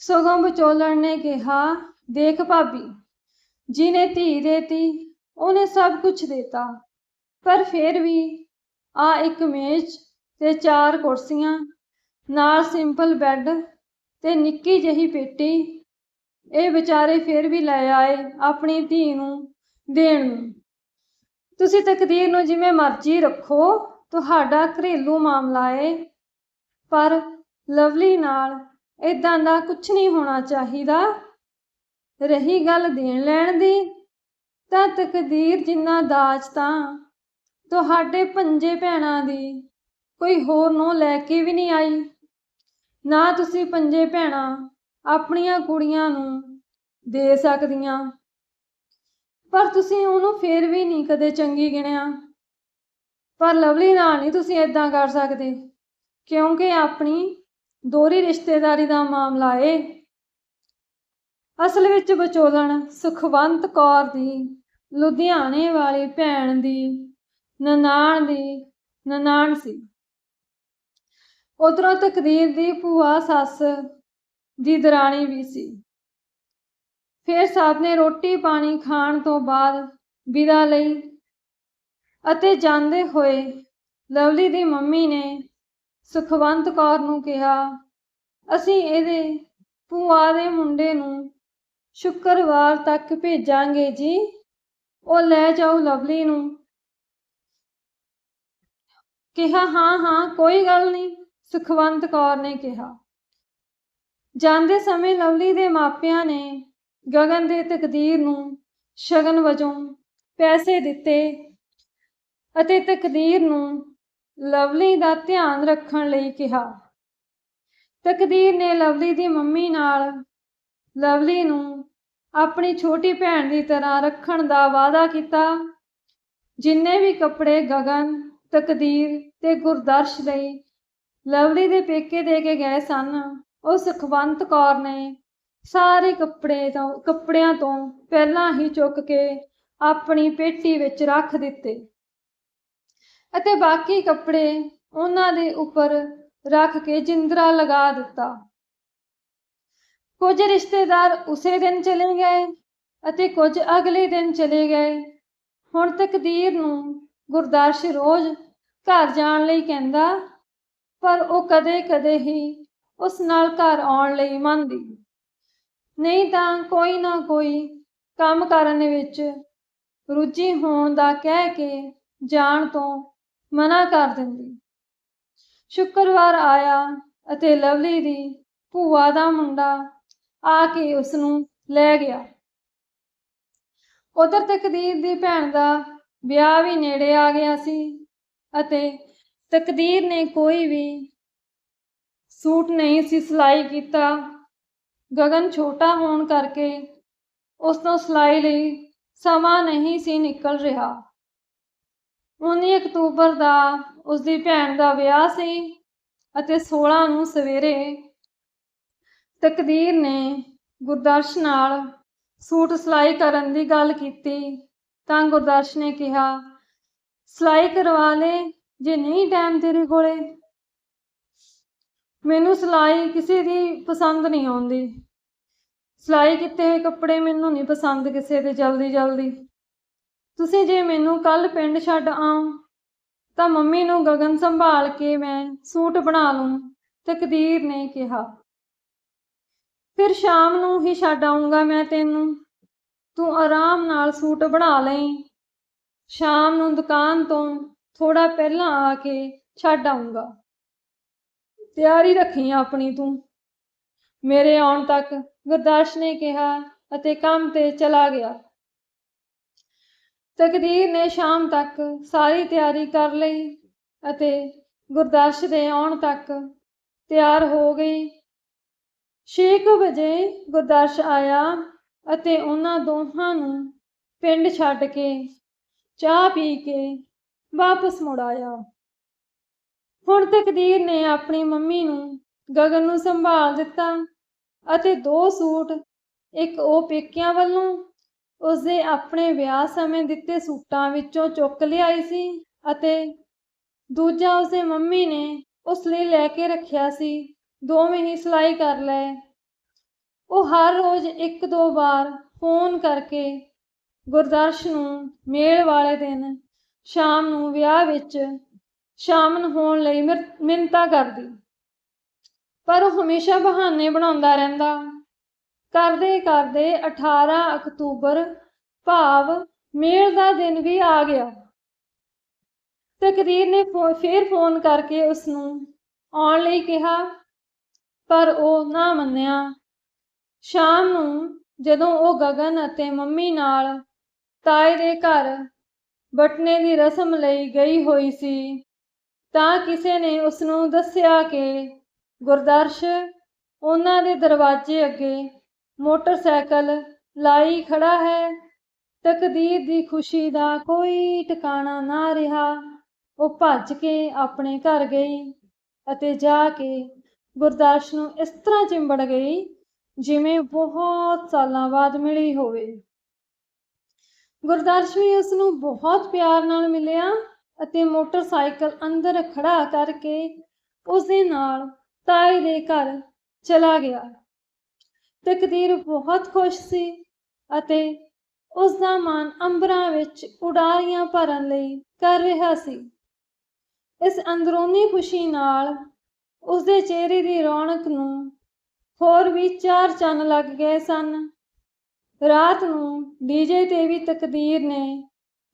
ਸਗੋਂ ਵਿਚੋਲਣ ਨੇ ਕਿਹਾ, ਦੇਖ ਭਾਬੀ, ਜਿਹਨੇ ਧੀ ਦੇਤੀ, ਉਹਨੇ ਸਭ ਕੁਝ ਦੇਤਾ। ਪਰ ਫਿਰ ਵੀ ਆ ਇੱਕ ਮੇਜ਼ ਤੇ ਚਾਰ ਕੁਰਸੀਆਂ, ਨਾਲ ਸਿੰਪਲ ਬੈੱਡ ਤੇ ਨਿੱਕੀ ਜਿਹੀ ਪੇਟੀ ਇਹ ਵਿਚਾਰੇ ਫਿਰ ਵੀ ਲੈ ਆਏ ਆਪਣੀ ਧੀ ਨੂੰ ਦੇਣ ਨੂੰ। ਤੁਸੀਂ ਤਕਦੀਰ ਨੂੰ ਜਿਵੇਂ ਮਰਜ਼ੀ ਰੱਖੋ, ਤੁਹਾਡਾ ਘਰੇਲੂ ਮਾਮਲਾ ਏ। ਪਰ ਲਵਲੀ ਨਾਲ ਇਦਾਂ ਦਾ ਕੁਝ ਨਹੀਂ ਹੋਣਾ ਚਾਹੀਦਾ। ਰਹੀ ਗੱਲ ਦੇਣ ਲੈਣ ਦੀ, ਤਾਂ ਤਕਦੀਰ ਜਿੰਨਾ ਦਾਜ ਤਾਂ ਤੁਹਾਡੇ ਪੰਜੇ ਭੈਣਾਂ ਦੀ। ਕੋਈ ਹੋਰ ਨੂੰ ਲੈ ਕੇ ਵੀ ਨਹੀਂ ਆਈ। ਨਾ ਤੁਸੀਂ ਪੰਜੇ ਭੈਣਾਂ ਆਪਣੀਆਂ ਕੁੜੀਆਂ ਨੂੰ ਦੇ ਸਕਦੀਆਂ। ਪਰ ਤੁਸੀਂ ਉਹਨੂੰ ਫੇਰ ਵੀ ਨਹੀਂ ਕਦੇ ਚੰਗੀ ਗਿਣਿਆ। ਪਰ ਲਵਲੀ ਨਾਲ ਨਹੀਂ ਤੁਸੀਂ ਇਦਾਂ ਕਰ ਸਕਦੇ, ਕਿਉਂਕਿ ਆਪਣੀ ਦੋਹਰੀ ਰਿਸ਼ਤੇਦਾਰੀ ਦਾ ਮਾਮਲਾ ਏ। ਅਸਲ ਵਿੱਚ ਵਿਚੋਲਣ ਸੁਖਵੰਤ ਕੌਰ ਦੀ, ਲੁਧਿਆਣੇ ਵਾਲੀ ਭੈਣ ਦੀ, ਨਨਾਣ ਦੀ ਨਨਾਣ ਸੀ। ਉਧਰੋਂ ਤਕਦੀਰ ਦੀ ਭੂਆ ਸੱਸ ਦੀ ਦਰਾਣੀ ਵੀ ਸੀ। ਫਿਰ ਸਾਹਿਬ ਨੇ ਰੋਟੀ ਪਾਣੀ ਖਾਣ ਤੋਂ ਬਾਅਦ ਵਿਦਾ ਲਈ ਅਤੇ ਜਾਂਦੇ ਹੋਏ ਲਵਲੀ ਦੀ ਮੰਮੀ ਨੇ ਸੁਖਵੰਤ ਕੌਰ ਨੂੰ ਕਿਹਾ, ਅਸੀਂ ਇਹਦੇ ਭੂਆ ਦੇ ਮੁੰਡੇ ਨੂੰ ਸ਼ੁੱਕਰਵਾਰ ਤੱਕ ਭੇਜਾਂਗੇ ਜੀ। ਉਹ ਲੈ ਜਾਓ ਲਵਲੀ ਨੂੰ। ਕਿਹਾ, ਹਾਂ ਹਾਂ, ਕੋਈ ਗੱਲ ਨਹੀਂ, ਸੁਖਵੰਤ ਕੌਰ ਨੇ ਕਿਹਾ। ਜਾਂਦੇ ਸਮੇਂ ਲਵਲੀ ਦੇ ਮਾਪਿਆਂ ਨੇ ਗਗਨ ਦੇ ਤਕਦੀਰ ਨੂੰ ਸ਼ਗਨ ਵਜੋਂ ਪੈਸੇ ਦਿੱਤੇ ਅਤੇ ਤਕਦੀਰ ਨੂੰ ਲਵਲੀ ਦਾ ਧਿਆਨ ਰੱਖਣ ਲਈ ਕਿਹਾ। ਤਕਦੀਰ ਨੇ ਲਵਲੀ ਦੀ ਮੰਮੀ ਨਾਲ ਲਵਲੀ ਨੂੰ ਆਪਣੀ ਛੋਟੀ ਭੈਣ ਦੀ ਤਰ੍ਹਾਂ ਰੱਖਣ ਦਾ ਵਾਅਦਾ ਕੀਤਾ, ਜਿੰਨੇ ਵੀ ਕੱਪੜੇ ਗਗਨ, ਤਕਦੀਰ ਤੇ ਗੁਰਦਰਸ਼ ਲਈ ਲਵਲੀ ਦੇ ਪੇਕੇ ਦੇ ਕੇ ਗਏ ਸਨ ਉਹ ਸੁਖਵੰਤ ਕੌਰ ਨੇ ਸਾਰੇ ਕੱਪੜੇ ਤੋਂ, ਕੱਪੜਿਆਂ ਤੋਂ ਪਹਿਲਾਂ ਹੀ ਚੁੱਕ ਕੇ ਆਪਣੀ ਪੇਟੀ ਵਿੱਚ ਰੱਖ ਦਿੱਤੇ ਅਤੇ ਬਾਕੀ ਕੱਪੜੇ ਉਹਨਾਂ ਦੇ ਉੱਪਰ ਰੱਖ ਕੇ ਜਿੰਦਰਾ ਲਗਾ ਦਿੱਤਾ। ਕੁਝ ਰਿਸ਼ਤੇਦਾਰ ਉਸੇ ਦਿਨ ਚਲੇ ਗਏ ਅਤੇ ਕੁਝ ਅਗਲੇ ਦਿਨ ਚਲੇ ਗਏ। ਹੁਣ ਤਕਦੀਰ ਨੂੰ ਗੁਰਦਾਸ਼ ਰੋਜ਼ ਘਰ ਜਾਣ ਲਈ ਕਹਿੰਦਾ, ਪਰ ਉਹ ਕਦੇ-ਕਦੇ ਹੀ ਉਸ ਨਾਲ ਘਰ ਆਉਣ ਲਈ ਮੰਨਦੀ। ਨਹੀਂ ਤਾਂ ਕੋਈ ਨਾ ਕੋਈ ਕੰਮ ਕਰਨ ਵਿੱਚ ਰੁਚੀ ਹੋਣ ਦਾ ਕਹਿ ਕੇ ਜਾਣ ਤੋਂ ਮਨਾ ਕਰ ਦਿੰਦੀ। ਸ਼ੁੱਕਰਵਾਰ ਆਇਆ ਅਤੇ ਲਵਲੀ ਦੀ ਭੂਆ ਦਾ ਮੁੰਡਾ ਆ ਕੇ ਉਸ ਨੂੰ ਲੈ ਗਿਆ। ਉਧਰ ਤਕਦੀਰ ਦੀ ਭੈਣ ਦਾ ਵਿਆਹ ਵੀ ਨੇੜੇ ਆ ਗਿਆ ਸੀ ਅਤੇ ਤਕਦੀਰ ਨੇ ਕੋਈ ਵੀ ਸੂਟ ਨਹੀਂ ਸੀ, ਸਿਲਾਈ ਕੀਤਾ। ਗਗਨ ਛੋਟਾ ਹੋਣ ਕਰਕੇ ਉਸ ਤੋਂ ਸਿਲਾਈ ਲਈ ਸਮਾਂ ਨਹੀਂ ਸੀ ਨਿਕਲ ਰਿਹਾ। 19 ਅਕਤੂਬਰ ਦਾ ਉਸ ਦੀ ਭੈਣ ਦਾ ਵਿਆਹ ਸੀ ਅਤੇ 16 ਨੂੰ ਸਵੇਰੇ ਤਕਦੀਰ ਨੇ ਗੁਰਦਰਸ਼ ਨਾਲ ਸੂਟ ਸਿਲਾਈ ਕਰਨ ਦੀ ਗੱਲ ਕੀਤੀ ਤਾਂ ਗੁਰਦਰਸ਼ ਨੇ ਕਿਹਾ, ਸਿਲਾਈ ਕਰਵਾ ਲੈ, ਜੇ ਨਹੀਂ ਟਾਈਮ ਤੇਰੇ ਕੋਲੇ ਮੈਨੂੰ ਸਿਲਾਈ ਕਿਸੇ ਦੀ ਪਸੰਦ ਨਹੀਂ ਆਉਂਦੀ। ਸਿਲਾਈ ਕੀਤੇ ਹੋਏ ਕੱਪੜੇ ਮੈਨੂੰ ਨਹੀਂ ਪਸੰਦ ਕਿਸੇ ਦੇ ਜਲਦੀ ਜਲਦੀ। ਤੁਸੀਂ ਜੇ ਮੈਨੂੰ ਕੱਲ ਪਿੰਡ ਛੱਡ ਆਉ ਤਾਂ ਮੰਮੀ ਨੂੰ ਗਗਨ ਸੰਭਾਲ ਕੇ ਮੈਂ ਸੂਟ ਬਣਾ ਲੂੰ ਤਕਦੀਰ ਨੇ ਕਿਹਾ। ਫਿਰ ਸ਼ਾਮ ਨੂੰ ਹੀ ਛੱਡ ਆਉਂਗਾ ਮੈਂ ਤੈਨੂੰ। ਤੂੰ ਆਰਾਮ ਨਾਲ ਸੂਟ ਬਣਾ ਲਈ। ਸ਼ਾਮ ਨੂੰ ਦੁਕਾਨ ਤੋਂ ਥੋੜਾ ਪਹਿਲਾਂ ਆ ਕੇ ਛੱਡ ਆਉਂਗਾ ਤਿਆਰੀ ਰੱਖੀ ਆਪਣੀ ਤੂੰ। ਮੇਰੇ ਆਉਣ ਤੱਕ ਗੁਰਦਾਸ਼ ਨੇ ਕਿਹਾ ਅਤੇ ਕੰਮ ਤੇ ਚਲਾ ਗਿਆ। ਤਕਦੀਰ ਨੇ ਸ਼ਾਮ ਤੱਕ ਸਾਰੀ ਤਿਆਰੀ ਕਰ ਲਈ ਅਤੇ ਗੁਰਦਰਸ਼ ਦੇ ਆਉਣ ਤੱਕ ਤਿਆਰ ਹੋ ਗਈ। ਛੇ ਕੁ ਵਜੇ ਗੁਰਦਰਸ਼ ਆਇਆ ਅਤੇ ਉਹਨਾਂ ਦੋਹਾਂ ਨੂੰ ਪਿੰਡ ਛੱਡ ਕੇ ਚਾਹ ਪੀ ਕੇ ਵਾਪਸ ਮੁੜ ਆਇਆ। ਹੁਣ ਤਕਦੀਰ ਨੇ ਆਪਣੀ ਮੰਮੀ ਨੂੰ ਗਗਨ ਨੂੰ ਸੰਭਾਲ ਦਿੱਤਾ ਅਤੇ ਦੋ ਸੂਟ, ਇੱਕ ਉਹ ਪੇਕਿਆਂ ਵੱਲੋਂ, ਉਸਦੇ ਆਪਣੇ ਵਿਆਹ ਸਮੇਂ ਦਿੱਤੇ ਸੂਟਾਂ ਵਿੱਚੋਂ ਚੁੱਕ ਲਿਆਈ ਸੀ ਅਤੇ ਦੂਜਾ ਉਸਦੇ ਮੰਮੀ ਨੇ ਉਸ ਲਈ ਲੈ ਕੇ ਰੱਖਿਆ ਸੀ, ਦੋਵੇਂ ਹੀ ਸਿਲਾਈ ਕਰ ਲਏ। ਉਹ ਹਰ ਰੋਜ਼ ਇੱਕ ਦੋ ਵਾਰ ਫੋਨ ਕਰਕੇ ਗੁਰਦਰਸ਼ ਨੂੰ ਮੇਲ ਵਾਲੇ ਦਿਨ ਸ਼ਾਮ ਨੂੰ ਵਿਆਹ ਵਿੱਚ ਸ਼ਾਮਲ ਹੋਣ ਲਈ ਮਿਰ- ਮਿੰਨਤਾਂ ਕਰਦੀ। ਪਰ ਉਹ ਹਮੇਸ਼ਾ ਬਹਾਨੇ ਬਣਾਉਂਦਾ ਰਹਿੰਦਾ। ਕਰਦੇ ਕਰਦੇ 18 ਅਕਤੂਬਰ ਭਾਵ ਮੇਲ ਦਾ ਦਿਨ ਵੀ ਆ ਗਿਆ। ਤਕਰੀਰ ਨੇ ਫੋ- ਫੇਰ ਫੋਨ ਕਰਕੇ ਉਸ ਨੂੰ ਆਉਣ ਲਈ ਕਿਹਾ, ਪਰ ਉਹ ਨਾ ਮੰਨਿਆ। ਸ਼ਾਮ ਨੂੰ ਜਦੋਂ ਉਹ ਗਗਨ ਅਤੇ ਮੰਮੀ ਨਾਲ ਤਾਏ ਦੇ ਘਰ ਬਟਨੇ ਦੀ ਰਸਮ ਲਈ ਗਈ ਹੋਈ ਸੀ ਤਾਂ ਕਿਸੇ ਨੇ ਉਸ ਨੂੰ ਦੱਸਿਆ ਕਿ ਗੁਰਦਰਸ਼ ਉਹਨਾਂ ਦੇ ਦਰਵਾਜ਼ੇ ਅੱਗੇ ਮੋਟਰਸਾਈਕਲ ਲਾਈ ਖੜਾ ਹੈ। ਤਕਦੀਰ ਦੀ ਖੁਸ਼ੀ ਦਾ ਕੋਈ ਟਿਕਾਣਾ ਨਾ ਰਿਹਾ। ਉਹ ਭੱਜ ਕੇ ਆਪਣੇ ਘਰ ਗਈ ਅਤੇ ਜਾ ਕੇ ਗੁਰਦਰਸ਼ ਨੂੰ ਇਸ ਤਰ੍ਹਾਂ ਚਿੰਬੜ ਗਈ ਜਿਵੇਂ ਬਹੁਤ ਸਾਲਾਂ ਬਾਅਦ ਮਿਲੀ ਹੋਵੇ। ਗੁਰਦਰਸ਼ ਵੀ ਉਸ ਨੂੰ ਬਹੁਤ ਪਿਆਰ ਨਾਲ ਮਿਲਿਆ। ਅਤੇ ਮੋਟਰਸਾਈਕਲ ਅੰਦਰ ਖੜਾ ਕਰਕੇ ਉਸ ਦੇ ਨਾਲ ਤਾਏ ਦੇ ਘਰ ਚਲਾ ਗਿਆ। ਤਕਦੀਰ ਬਹੁਤ ਖੁਸ਼ ਸੀ ਅਤੇ ਉਸ ਦਾ ਮਨ ਅੰਬਰਾਂ ਵਿੱਚ ਉਡਾਰੀਆਂ ਭਰਨ ਲਈ ਕਰ ਰਿਹਾ ਸੀ। ਇਸ ਅੰਦਰੂਨੀ ਖੁਸ਼ੀ ਨਾਲ ਉਸ ਦੇ ਚਿਹਰੇ ਦੀ ਰੌਣਕ ਨੂੰ ਹੋਰ ਵੀ ਚਾਰ ਚੰਨ ਲੱਗ ਗਏ ਸਨ। ਰਾਤ ਨੂੰ ਡੀਜੇ ਤੇ ਵੀ ਤਕਦੀਰ ਨੇ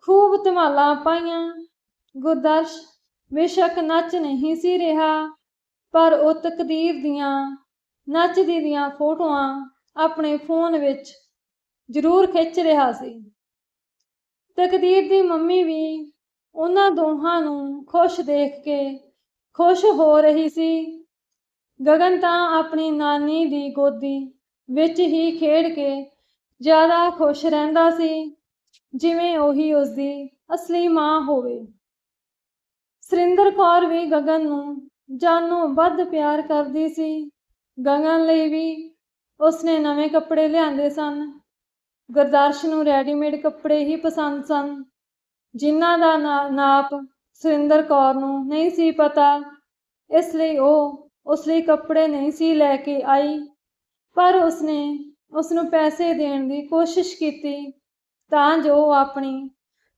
ਖੂਬ ਧਮਾਲਾਂ ਪਾਈਆਂ। ਗੁਰਦਸ ਬੇਸ਼ੱਕ ਨੱਚ ਨਹੀਂ ਸੀ ਰਿਹਾ, ਪਰ ਉਹ ਤਕਦੀਰ ਦੀਆਂ, ਨੱਚਦੀ ਦੀਆਂ ਫੋਟੋਆਂ ਆਪਣੇ ਫੋਨ ਵਿੱਚ ਜ਼ਰੂਰ ਖਿੱਚ ਰਿਹਾ ਸੀ। ਤਕਦੀਰ ਦੀ ਮੰਮੀ ਵੀ ਉਹਨਾਂ ਦੋਹਾਂ ਨੂੰ ਖੁਸ਼ ਦੇਖ ਕੇ ਖੁਸ਼ ਹੋ ਰਹੀ ਸੀ। ਗਗਨ ਤਾਂ ਆਪਣੀ ਨਾਨੀ ਦੀ ਗੋਦੀ ਵਿੱਚ ਹੀ ਖੇਡ ਕੇ ਜ਼ਿਆਦਾ ਖੁਸ਼ ਰਹਿੰਦਾ ਸੀ, ਜਿਵੇਂ ਉਹੀ ਉਸਦੀ ਅਸਲੀ ਮਾਂ ਹੋਵੇ। ਸੁਰਿੰਦਰ ਕੌਰ ਵੀ ਗਗਨ ਨੂੰ ਜਾਨੋਂ ਵੱਧ ਪਿਆਰ ਕਰਦੀ ਸੀ। ਗਗਨ ਲਈ ਵੀ ਉਸਨੇ ਨਵੇਂ ਕੱਪੜੇ ਲਿਆਂਦੇ ਸਨ। ਗੁਰਦਰਸ਼ ਨੂੰ ਰੈਡੀਮੇਡ ਕੱਪੜੇ ਹੀ ਪਸੰਦ ਸਨ, ਜਿਨ੍ਹਾਂ ਦਾ ਨਾ- ਨਾਪ ਸੁਰਿੰਦਰ ਕੌਰ ਨੂੰ ਨਹੀਂ ਸੀ ਪਤਾ। ਇਸ ਲਈ ਉਹ ਉਸ ਲਈ ਕੱਪੜੇ ਨਹੀਂ ਸੀ ਲੈ ਕੇ ਆਈ, ਪਰ ਉਸਨੇ ਉਸ ਨੂੰ ਪੈਸੇ ਦੇਣ ਦੀ ਕੋਸ਼ਿਸ਼ ਕੀਤੀ ਤਾਂ ਜੋ ਉਹ ਆਪਣੀ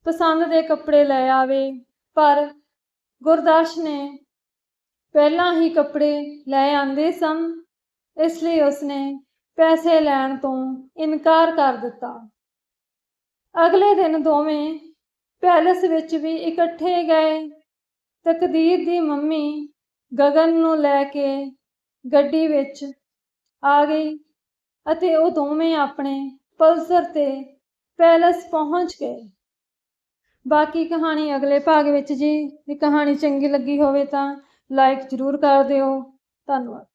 ਪਸੰਦ ਦੇ ਕੱਪੜੇ ਲੈ ਆਵੇ। ਪਰ ਗੁਰਦਾਸ ਨੇ ਪਹਿਲਾਂ ਹੀ ਕੱਪੜੇ ਲੈ ਆਂਦੇ ਸਨ, ਇਸ ਲਈ ਉਸਨੇ ਪੈਸੇ ਲੈਣ ਤੋਂ ਇਨਕਾਰ ਕਰ ਦਿੱਤਾ। ਅਗਲੇ ਦਿਨ ਦੋਵੇਂ ਪੈਲਸ ਵਿੱਚ ਵੀ ਇਕੱਠੇ ਗਏ। ਤਕਦੀਰ ਦੀ ਮੰਮੀ ਗਗਨ ਨੂੰ ਲੈ ਕੇ ਗੱਡੀ ਵਿੱਚ ਆ ਗਈ ਅਤੇ ਉਹ ਦੋਵੇਂ ਆਪਣੇ ਪਲਸਰ ਤੇ ਪੈਲਸ ਪਹੁੰਚ ਗਏ। ਬਾਕੀ ਕਹਾਣੀ ਅਗਲੇ ਭਾਗ ਵਿੱਚ ਜੀ। ਜੇ ਕਹਾਣੀ ਚੰਗੀ ਲੱਗੀ ਹੋਵੇ ਤਾਂ ਲਾਈਕ ਜ਼ਰੂਰ ਕਰ ਦਿਓ। ਧੰਨਵਾਦ।